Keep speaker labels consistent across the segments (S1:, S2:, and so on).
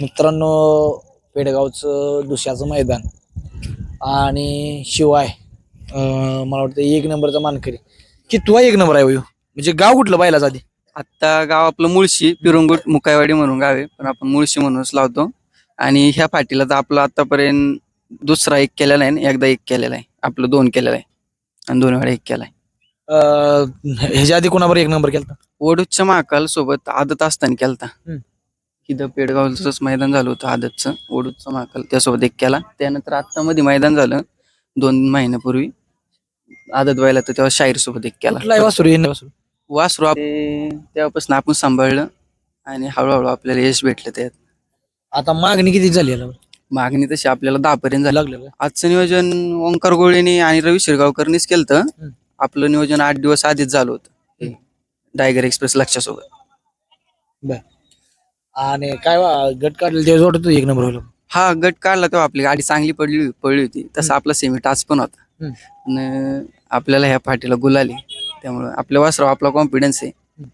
S1: मित्रांनो पेडगावचं दुसऱ्याचं मैदान आणि शिवाय मला वाटतं एक नंबरचा मानकरी. कितवा एक नंबर आहे हो? ह्यो? म्हणजे गाव कुठलं बायला आधी?
S2: आता गाव आपलं मुळशी पिरुंगुट मुकायवाडी म्हणून गाव आहे. पण आपण मुळशी म्हणूनच लावतो. आणि ह्या पाठीला तर आपलं आतापर्यंत दुसरा एक केलेला आहे आणि एकदा एक केलेला आहे. आपलं दोन केलेलं आहे. आणि दोन वेळा एक केलाय
S1: अं, ह्याच्या आधी कोणावर एक नंबर केला
S2: ओडूच्या महाकाल सोबत आदत असताना केलता. इथं पेडगावचंच मैदान झालं होतं आदतचं ओडूचा महाकाल त्यासोबत एक केला. त्यानंतर आता मध्ये मैदान झालं दोन महिन्यापूर्वी. आदत व्हायला तर तेव्हा शाहीर सोबत एक केला.
S1: वासरू वासरू.
S2: वासरू आप- ते तेव्हापासून आपण सांभाळलं आणि हळूहळू आपल्याला यश भेटलं त्यात.
S1: आता मागणी किती झाली याला?
S2: मागणी तशी आपल्याला दहा पर्यंत झाली
S1: लागलेलं
S2: आजचं नियोजन ओंकार गोळेनी आणि रवी शिरगावकरनीच केलं
S1: हम्म.
S2: आपलं नियोजन आठ दिवस आधीच झालं होतं. टायगर एक्सप्रेस लक्षासोबत.
S1: बर. आणि काय वा- गट काढलेलं तेव्हा वाटत एक नंबर होईल
S2: हा गट काढला तेव्हा आपली गाडी चांगली पडली पडली होती. तसा आपला सेमी टाच पण होता.
S1: हम्म.
S2: आणि आपल्याला ह्या पाठीला गुलाली त्यामुळे आपल्या वासराव आपला कॉन्फिडन्स आहे.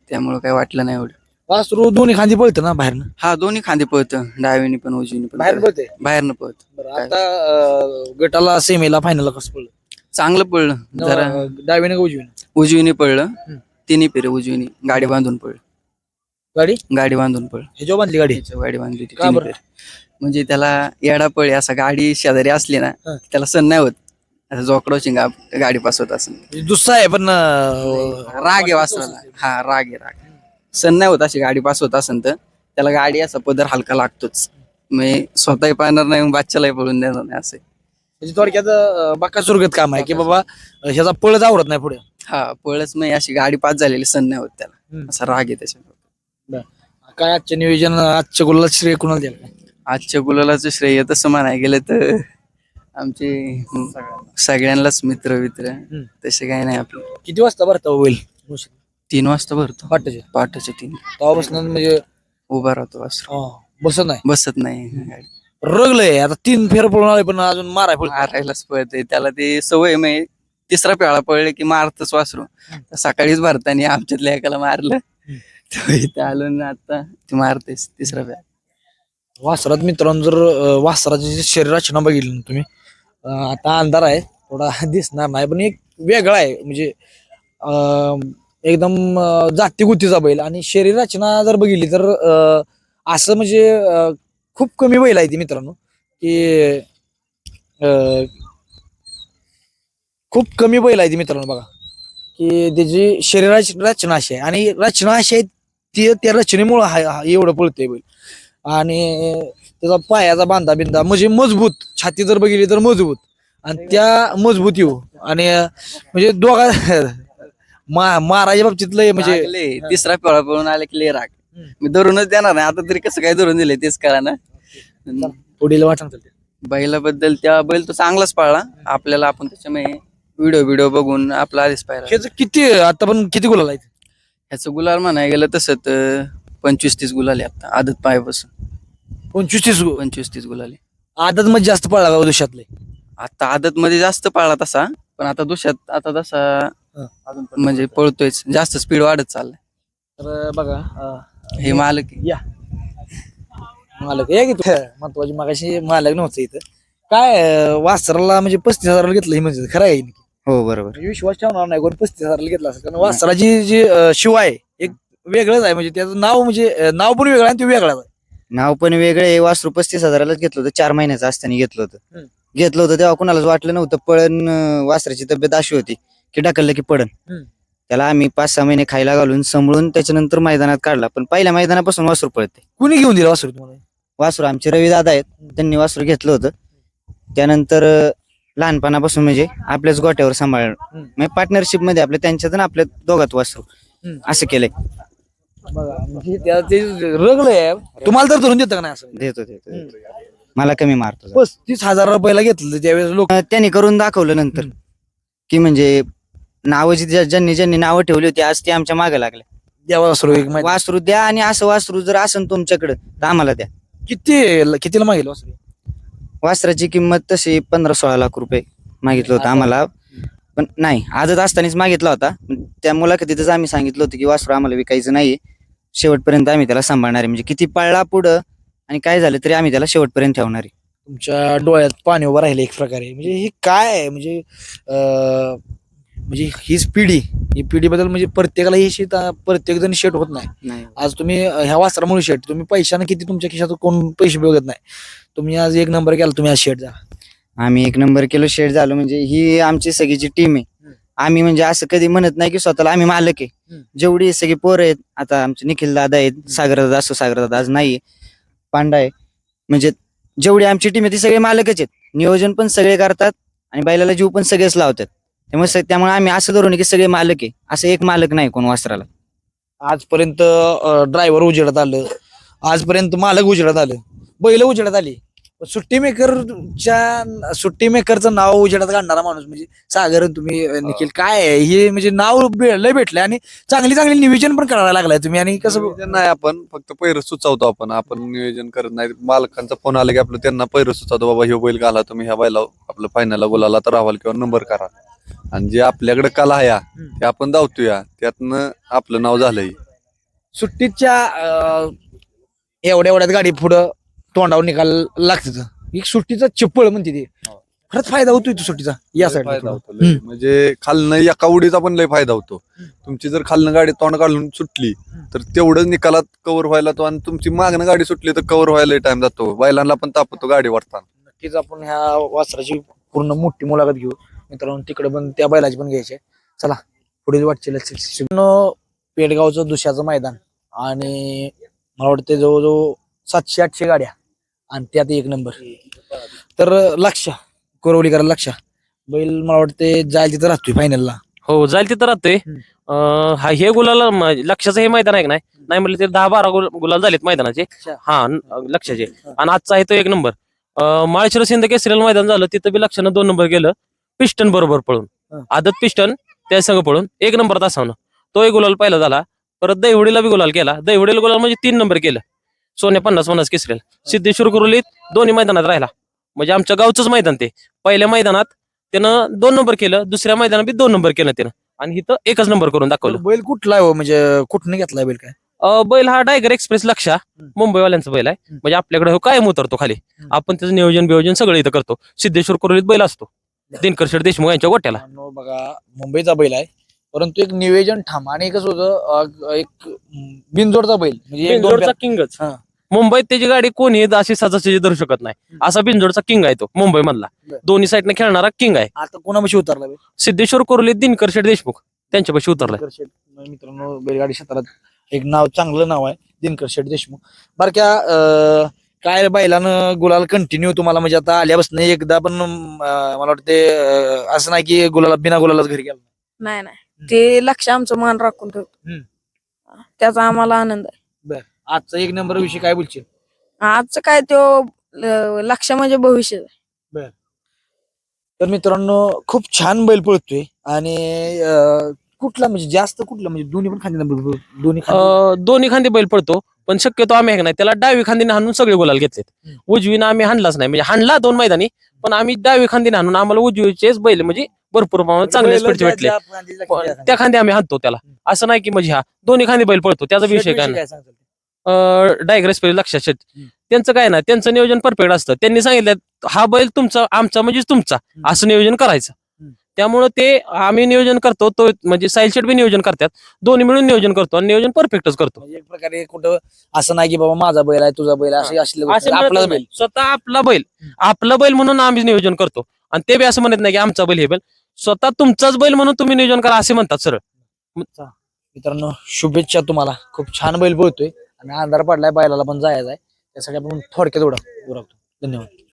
S2: त्यामुळे काही वाटलं नाही एवढं.
S1: वासरू दोन्ही खांदी पळतं ना बाहेरनं?
S2: हा दोन्ही खांदे पळतं. डावीनी पण उजवीनी पण.
S1: बाहेर पळते
S2: बाहेरनं पळत.
S1: आता अं, गटाला सेमीला फायनलला कसं पडलं
S2: चांगलं पडलं जरा
S1: का उजवीने?
S2: उजवीने पडलं
S1: हम्म.
S2: तिन्ही फेरे उजवीने. गाडी बांधून पडलं
S1: गाडी?
S2: गाडी बांधून पडलं
S1: ह्याच्यावर बांधली गाडी?
S2: गाडी बांधली होती
S1: का
S2: तिन्ही
S1: बरं?
S2: फेरे. म्हणजे त्याला येडा पळे असा गाडी शेजारी असली ना
S1: हं.
S2: त्याला सण नाही होत. असं जोकडो शिंगा गाडी पास होत असं
S1: म्हणजे दुसरा आहे पण अं,
S2: राग आहे वासराला. हा राग आहे राग सण नाही होत अशी गाडी पास होत असेल तर. त्याला गाडी असा पदर हलका लागतोच. मी स्वतःही पाहणार नाही बाচ্चालाही पळून देणार नाही असं. आहे.
S1: म्हणजे थोडक्यात बाका सुरगत काम आहे की बाबा अं, ह्याचा पळच आवडत नाही पुढे.
S2: हा पळच नाही अशी गाडी पास झालेली सण नाही होत त्याला.
S1: हम्म.
S2: असा राग आहे त्याच्या
S1: काय आजचे नियोजन आजच्या गोला श्रेय कुणाला द्याल
S2: आजच्या गुलालाचं श्रेय तसं म्हणाय गेलं तर आमचे सगळ्यांनाच मित्र मित्र. तसे काही नाही आपलं.
S1: किती वाजता भरता होईल
S2: तीन वाजता भरतो.
S1: वाटचे
S2: पहाटेचे तीन.
S1: तेव्हापासून म्हणजे
S2: उभा राहतो वासरू
S1: अं, बसत नाही?
S2: बसत नाही.
S1: रगलंय आता तीन फेर पळून आले पण अजून माराय पळत
S2: मारायलाच पळते त्याला ते सवय म्हणजे तिसरा पेळा पळले की मारतच वासरू. तर सकाळीच भरताना आमच्यातल्या एकाला मारलं. तो इथं आलो ना आता. ती मारतेस तिसरा बॅट.
S1: वासरात मित्रांनो जर अं, वासराची जी शरीर रचना बघितली ना तुम्ही अं, आता अंधार आहे थोडा दिसणार नाही पण एक वेगळा आहे. म्हणजे अं, एकदम अं, जाती गुतीचा बैल आणि शरीर रचना जर बघितली तर अं, असं म्हणजे अं, खूप कमी बैल आहे ती मित्रांनो की अं, खूप कमी बैल आहे ती मित्रांनो बघा की त्याची शरीराची रचना अशी आहे. आणि रचना अशी आहे ती त्या रचनेमुळे हा हा एवढं पळतंय बैल. आणि त्याचा पायाचा बांधा बिंदा म्हणजे मजबूत. छाती जर बघितली तर मजबूत. आणि त्या मजबूत येऊ. आणि म्हणजे दोघा मा माराच्या बाबतीत लय म्हणजे.
S2: तिसरा पेळा पळून आले की लय राग.
S1: हम्म.
S2: मी धरूनच देणार नाही. आता तरी कसं काय धरून दिले तेच कळा ना.
S1: पुढील वाटण
S2: बैलाबद्दल त्या बैल तो चांगलाच पाळला. आपल्याला आपण त्याच्यामुळे व्हिडिओ व्हिडिओ बघून आपला आधीच पाहिला.
S1: ह्याचं किती आता पण किती गुलाल आहेत?
S2: ह्याचं गुलाल म्हणाय गेलं तसं तर पंचवीस तीस गुलाल आहे आता आदत पायापासून
S1: पंचवीस तीस गु-
S2: पंचवीस तीस गुलाल आहे.
S1: आदत मध्ये जास्त पळला का दुष्यातले
S2: आता आदत मध्ये जास्त पाळला तसा पण आता दुसऱ्यात आता तसा
S1: हं.
S2: म्हणजे पळतोयच जास्त स्पीड वाढत चाललाय
S1: तर बघा अं,
S2: हे मालक आहे.
S1: या मालक या की तू महत्वाची मागाशी मालक नव्हतं इथं काय अं, वासराला म्हणजे पस्तीस हजाराला घेतलं हे म्हणजे खरं आहे?
S3: हो बरोबर.
S1: म्हणजे विश्वास ठेवणार नाही कोण पस्तीस हजाराला घेतला असेल. कारण वासराची जी अं, शिवाय एक वेगळंच आहे. म्हणजे त्याचं नाव म्हणजे अं, नाव पण वेगळं आहे आणि ते वेगळाच आहे.
S3: नाव पण वेगळे वासरू पस्तीस हजारालाच घेतलं होतं. चार महिन्याचं असताना घेतलं होतं.
S1: हम्म.
S3: घेतलं होतं तेव्हा कुणालाच वाटलं नव्हतं. पळण अं, वासराची तब्येत अशी होती की ढकललं की पडन
S1: हम्म.
S3: त्याला आम्ही पाच सहा महिने खायला घालून सांभाळून त्याच्यानंतर मैदानात काढला. पण पहिल्या मैदानापासून वासरू पळते.
S1: कुणी घेऊन दिलं वासरू तुम्हाला?
S3: वासरू आमचे रवी दादा आहेत. त्यांनी वासरू घेतलं होतं. त्यानंतर अं, लहानपणापासून म्हणजे आपल्याच गोट्यावर सांभाळ. म्हणजे पार्टनरशिपमध्ये आपल्या त्यांच्यात आणि आपल्या दोघात वासरू
S1: हम्म.
S3: असं केलंय
S1: बघा म्हणजे त्या- ते रगलंय तुम्हाला तर धरून देतं का नाही असं
S3: देतो देतो देतो. मला कमी मारतो जरा.
S1: पस्तीस हजार रुपयाला घेतलं त्यावेळेस लोक
S3: अं, त्यांनी करून दाखवलं नंतर. की म्हणजे नावाची ज्या- ज्यांनी ज्यांनी नावं ठेवली होती आज ते आमच्या मागे लागले
S1: द्यावा एक माहिती
S3: वासरू द्या आणि असं वासरू जर असेल तुमच्याकडे तर आम्हाला द्या
S1: किती कितीला मागेल वासरू
S3: वासराची किंमत तशी पंधरा सोळा लाख रुपये मागितलं होतं आम्हाला. पण नाही आजच असतानाच मागितला होता. त्या मुलाखतीतच आम्ही सांगितलं होतं की वासरू आम्हाला विकायचं नाही. शेवटपर्यंत आम्ही त्याला सांभाळणार आहे. म्हणजे किती पळला पुढं आणि काय झालं तरी आम्ही त्याला शेवटपर्यंत ठेवणार आहे.
S1: तुमच्या डोळ्यात पाणी उभं राहिलं एक प्रकारे. म्हणजे हे काय आहे? म्हणजे अं, म्हणजे हीच पिढी ही पिढीबद्दल म्हणजे प्रत्येकाला ही शेत प्रत्येक जण शेट होत नाही. आज तुम्ही ह्या वासरामुळे शेट तुम्ही पैशानं किती तुमच्या खिशात कोण पैसे बघत नाही. तुम्ही आज एक नंबर केला तुम्ही आज शेट जा
S3: आम्ही एक नंबर किलो शेड झालो म्हणजे ही आमची सगळीची टीम आहे. आम्ही म्हणजे असं कधी म्हणत नाही की स्वतःला आम्ही मालक आहे.
S1: हम्म.
S3: जेवढी सगळी पोरं आहेत आता आमचे निखिल दादा आहेत सागर दादा असो सागर दादा आज नाही पांडा आहे. म्हणजे जेवढी आमची टीम आहे ती सगळे मालकच आहेत. नियोजन पण सगळे करतात आणि बैलाला जीव पण सगळेच लावतात. त्यामुळे स- त्यामुळे आम्ही असं धरून आहे की सगळे मालक आहे. असं एक मालक नाही कोण वस्त्राला
S1: आजपर्यंत ड्रायव्हर उजेडात आलं. आजपर्यंत मालक उजेडात आलं. बैल उजेडात आली. सुट्टी मेकरच्या सुट्टी मेकरचं नाव उजेडात काढणारा माणूस म्हणजे सागर तुम्ही अं, निखिल काय आहे? हे म्हणजे नाव लय भेटलंय आणि चांगली चांगली नियोजन पण करायला लागलाय तुम्ही आणि कसं
S4: नियोजन नाही आपण फक्त पैर सुचवतो आपण. आपण नियोजन करत नाही. मालकांचा फोन आला की आपलं त्यांना पैर सुचवतो बाबा ह्यो बैल घाला तुम्ही ह्या बैला आपलं फायनलला बोलाला तर राहाल किंवा नंबर करा. आणि जे आपल्याकडे कला आहे ते आपण धावतोया. त्यातनं आपलं नाव झालंय.
S1: सुट्टीच्या अं, एवढ्या एवढ्यात गाडी पुढं तोंडावर निकाल लागतं. एक सुट्टीचा चिप्पळ म्हणते ते.
S4: हो.
S1: खरंच फायदा होतोय तो सुट्टीचा या
S4: लय
S1: साईड
S4: फायदा होतो लय. म्हणजे खालनं एका उडीचा पण लय फायदा होतो. तुमची जर खालनं गाडी तोंड काढून सुटली तर तेवढंच निकालात कव्हर व्हायला तो आणि तुमची मागणं गाडी सुटली तर कव्हर व्हायला टाइम जातो. बैलांना पण तापतो गाडी वाटताना
S1: नक्कीच आपण ह्या वासराची पूर्ण मोठी मुलाखत घेऊ. मित्रांनो तिकडे पण त्या बैलाची पण घ्यायची. चला पुढील वाटचील पेडगावचं दुसऱ्याचं मैदान आणि मला वाटतं जवळजवळ सातशे आठशे गाड्या आणि त्यात एक नंबर तर लक्ष कोरवलीकर लक्ष. बैल मला वाटते जायला तिथं राहतोय फायनलला
S5: हो जाईल तिथं राहतोय. अं, हा हे गुलाल म- लक्षाचं हे मैदान आहे का नाही? नाही म्हणलं ते दहा बारा गुल- गुलाल झालेत मैदानाचे.
S1: अच्छा.
S5: हा न- लक्षाचे. आणि आजचा आहे तो एक नंबर माळशिरस सिंध केसरीला मैदान झालं तिथं बी लक्षानं दोन नंबर गेलं पिस्टन बरोबर पळून. आदत पिस्टन त्या संघ पळून. एक नंबर तासावनं. तो एक गुलाल पहिला झाला. परत दहिवडीला बी गुलाल केला. दहिवडीला गुलाल म्हणजे तीन नंबर केलं. सोन्या पन्नास पन्नास केसरीला. सिद्धेश्वर कुरुलीत दोन्ही मैदानात राहिला. म्हणजे आमच्या गावचंच मैदान ते. पहिल्या मैदानात त्यानं दोन नंबर केलं. दुसऱ्या मैदानात बी दोन नंबर केलं त्यानं. आणि इथं एकच नंबर करून दाखवलं.
S1: बैल कुठला आहे हो? म्हणजे कुठनं घेतलाय बैल काय?
S5: अं, बैल हा टायगर एक्सप्रेस लक्षा मुंबईवाल्यांचा बैल आहे. म्हणजे आपल्याकडे हो कायम उतरतो खाली. आपण त्याचं नियोजन बियोजन सगळं इथं करतो. सिद्धेश्वर कुरुलीत बैल असतो. दिनकर शेठ देशमुख यांच्या गोट्याला.
S1: मित्रांनो बघा मुंबईचा बैल आहे. परंतु एक नियोजन ठाम आणि कसं होतं अं, एक अं, बिनजोडचा बैल. म्हणजे एक दोन
S5: बिनजोडचा किंगच.
S1: हा.
S5: मुंबईत त्याची गाडी कोणी अशी सजासजी धरू शकत नाही. असा बिनजोडचा किंग आहे तो मुंबई मधला
S1: बरं.
S5: दोन्ही साईडने खेळणारा किंग आहे.
S1: आता कोणापाशी उतरला बैल
S5: सिद्धेश्वर कुरुलीत दिनकर शेठ देशमुख त्यांच्यापाशी उतरलाय.
S1: दिनकर शेठ मित्रांनो बैलगाडी क्षेत्रात एक नाव चांगलं नाव आहे दिनकर शेठ देशमुख. बारक्या अं, काय बैलानं गुलाल कंटिन्यू तुम्हाला म्हणजे आता आल्यापासून एकदा पण अं, मला वाटते असं नाही की गुलाला बिना गुलालाच घरी गेला
S6: नाही. नाही ते लक्ष आमचं मान राखून ठेवतो. त्याचा आम्हाला आनंद आहे.
S1: आजचा एक नंबर विषय काय बोलशील?
S6: आजचं काय तो ल- लक्ष म्हणजे भविष्य.
S1: तर मित्रांनो खूप छान बैल पळतोय आणि अं, कुठला म्हणजे जास्त कुठला म्हणजे दोन्ही पण खांदे नंबर दोन्ही खांदे.
S5: अं, दोन्ही खांदे बैल पडतो पण शक्यतो आम्ही नाही त्याला डावी खांदीने हाणून सगळे गुलाल घेतलेत. उजवीनं आम्ही हाणलाच नाही म्हणजे हाणला दोन मैदानी पण आम्ही डावी खांदीने हाणून आम्हाला उजवीचेच बैल म्हणजे भरपूर प्रमाणात चांगले
S1: बैल
S5: स्पीडचे
S1: ज्या-
S5: भेटले
S1: त्या खांदी.
S5: आम्ही हाणतो त्याला असं नाही की म्हणजे हा दोन्ही खांदे बैल पडतो त्याचा विषय काय नाही? डायग्रेस पहिले लक्षात.
S1: हम्म.
S5: त्यांचं काय ना त्यांचं नियोजन परफेक्ट असतं त्यांनी सांगितलं हा बैल तुमचा आमचा म्हणजे तुमचा. असं नियोजन करायचं. त्यामुळे ते आम्ही नियोजन करतो तो म्हणजे साईल शेट बी नियोजन करतात. दोन्ही मिळून नियोजन करतो आणि नियोजन परफेक्टच करतो.
S1: म्हणजे एक प्रकारे कुठं असं नाही की बाबा माझा बैल आहे तुझा बैल आहे, असे आपला. बैल.
S5: स्वतः आपला बैल. आपला बैल म्हणून आम्ही नियोजन करतो. आणि ते बी असं म्हणत नाही की आमचा बैल हे बैल. स्वतः तुमचाच बैल म्हणून तुम्ही नियोजन करा असे म्हणतात सरळ.
S1: मित्रांनो शुभेच्छा तुम्हाला. खूप छान बैल पळतोय आणि अंधार पडलाय बैलाला पण जायचा आहे त्यासाठी आपण थोडक्यात एवढं उरकतो धन्यवाद.